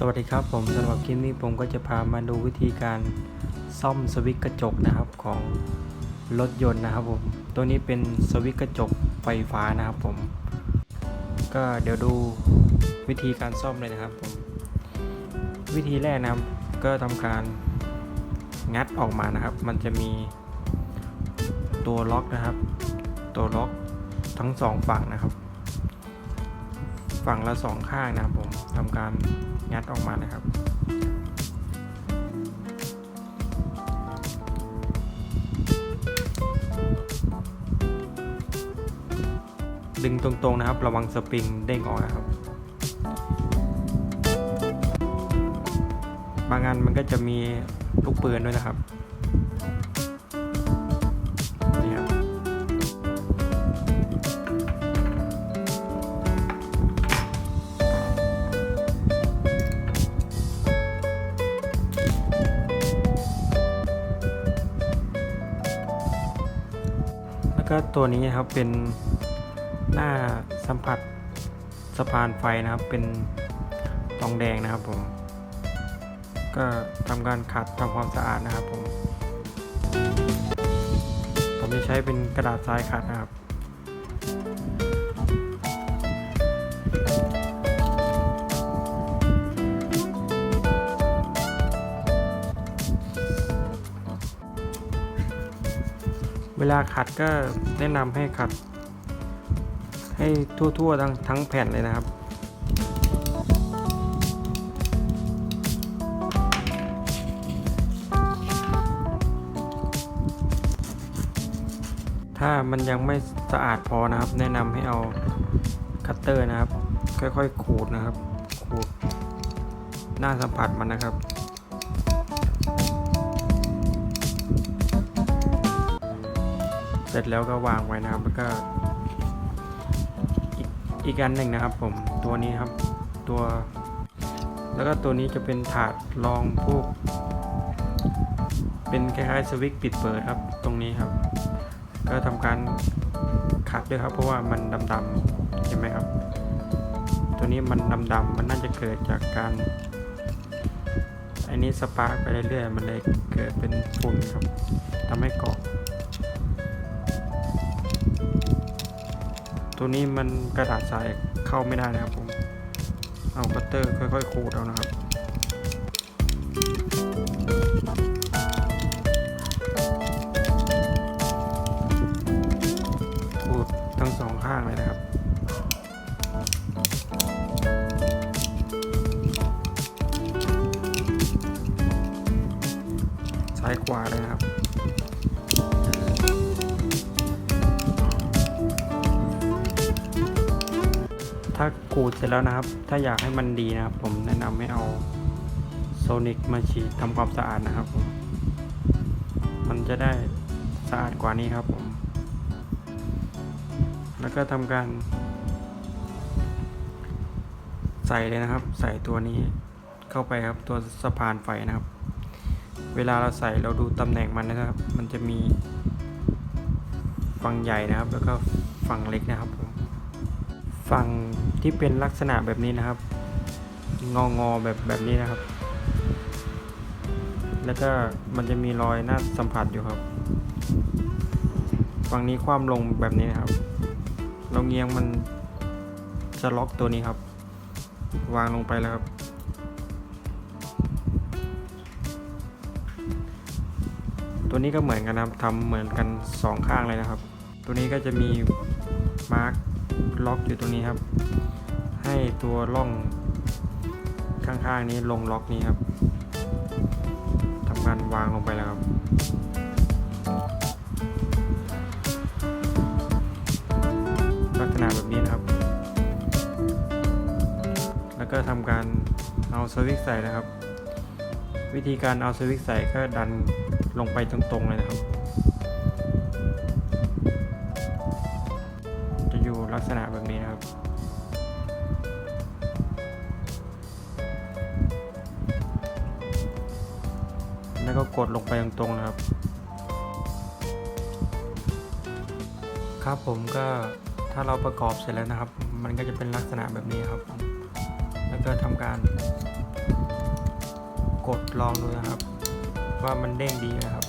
สวัสดีครับผมสำหรับคลิปนี้ผมก็จะพามาดูวิธีการซ่อมสวิตช์กระจกนะครับของรถยนต์นะครับผมตัวนี้เป็นสวิตช์กระจกไฟฟ้านะครับผม ก็เดี๋ยวดูวิธีการซ่อมเลยนะครับผมวิธีแรกนะครับก็ทำการงัดออกมานะครับ มันจะมีตัวล็อกนะครับ ตัวล็อกทั้งสองฝั่งนะครับ ฝั่งละสองข้างนะครับผมทำการงัดออกมานะครับดึงตรงๆนะครับ ระวังสปริงเด้งออกนะครับ บางอันมันก็จะมีลูกปืนด้วยนะครับ ก็ตัวนี้นะครับเป็นหน้าสัมผัสสะพานไฟนะครับ เป็นทองแดงนะครับผม ก็ทำการขัดทำความสะอาดนะครับผม ผมจะใช้เป็นกระดาษทรายขัดนะครับ เวลาขัดก็แนะนำให้ขัด ให้ทั่วๆทั้งทั้งแผ่นเลยนะครับ ถ้ามันยังไม่สะอาดพอนะครับ แนะนำให้เอาคัตเตอร์นะครับ ค่อยๆขูดนะครับ ขูดหน้าสัมผัสมันนะครับ ร็จแล้วก็วางไว้นะครับ แล้วก็อีกอีกอันหนึ่งนะครับ ผมตัวนี้ครับตัว แล้วก็ตัวนี้จะเป็นถาดรองพวกเป็นคล้ายๆสวิตช์ปิดเปิดครับตรงนี้ครับ ก็ทำการขัดด้วยครับ เพราะว่ามันดำๆเห็นไหมครับ ตัวนี้มันดำๆมันน่าจะเกิดจากการอ้นี้สปาร์กไปเรื่อยๆมันเลยเกิดเป็นฝุ่นครับทำให้เกาะ ตัวนี้มันกระดาษทรายเข้าไม่ได้นะครับผม เอาคัตเตอร์ค่อยๆขูดเอานะครับขูดทั้งสองข้างเลยนะครับซ้ายขวาเลยนะครับ ถ้าขูดเสร็จแล้วนะครับ ถ้าอยากให้มันดีนะครับ ผมแนะนำให้เอาโซนิกมาฉีดทำความสะอาดนะครับผมมันจะได้สะอาดกว่านี้ครับผม แล้วก็ทำการ ใส่เลยนะครับ ใส่ตัวนี้เข้าไปครับตัวสะพานไฟนะครับ เวลาเราใส่เราดูตำแหน่งมันนะครับ มันจะมีฝั่งใหญ่นะครับ แล้วก็ฝั่งเล็กนะครับผม ฝั่งที่เป็นลักษณะแบบนี้นะครับ งองอแบบแบบนี้นะครับ แล้วก็มันจะมีรอยหน้าสัมผัสอยู่ครับ ฝั่งนี้คว่ำลงแบบนี้นะครับ เราเงียงมันจะล็อกตัวนี้ครับ วางลงไปแล้วครับ ตัวนี้ก็เหมือนกันนะครับทำเหมือนกันสองข้างเลยนะครับ ตัวนี้ก็จะมีมาร์ก ล็อกอยู่ตรงนี้ครับ ให้ตัวล่องข้างๆนี้ลงล็อกนี้ครับทำการวางลงไปแล้วครับลักษณะแบบนี้นะครับ แล้วก็ทำการเอาสวิตช์ใส่นะครับ วิธีการเอาสวิตช์ใส่ก็ดันลงไปตรงๆเลยนะครับ ลักษณะแบบนี้นะครับ แล้วก็กดลงไปตรงๆนะครับ ครับผมก็ถ้าเราประกอบเสร็จแล้วนะครับ มันก็จะเป็นลักษณะแบบนี้ครับ แล้วก็ทำการ กดลองดูนะครับ ว่ามันเด้งดีนะครับ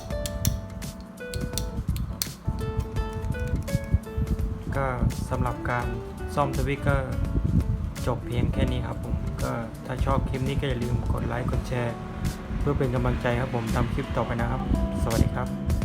ก็สำหรับการซ่อมสวิตก็จบเพียงแค่นี้ครับผมก็ถ้าชอบคลิปนี้ก็อย่าลืมกดไลค์กดแชร์ เพื่อเป็นกำลังใจครับผมทำคลิปต่อไปนะครับ สวัสดีครับ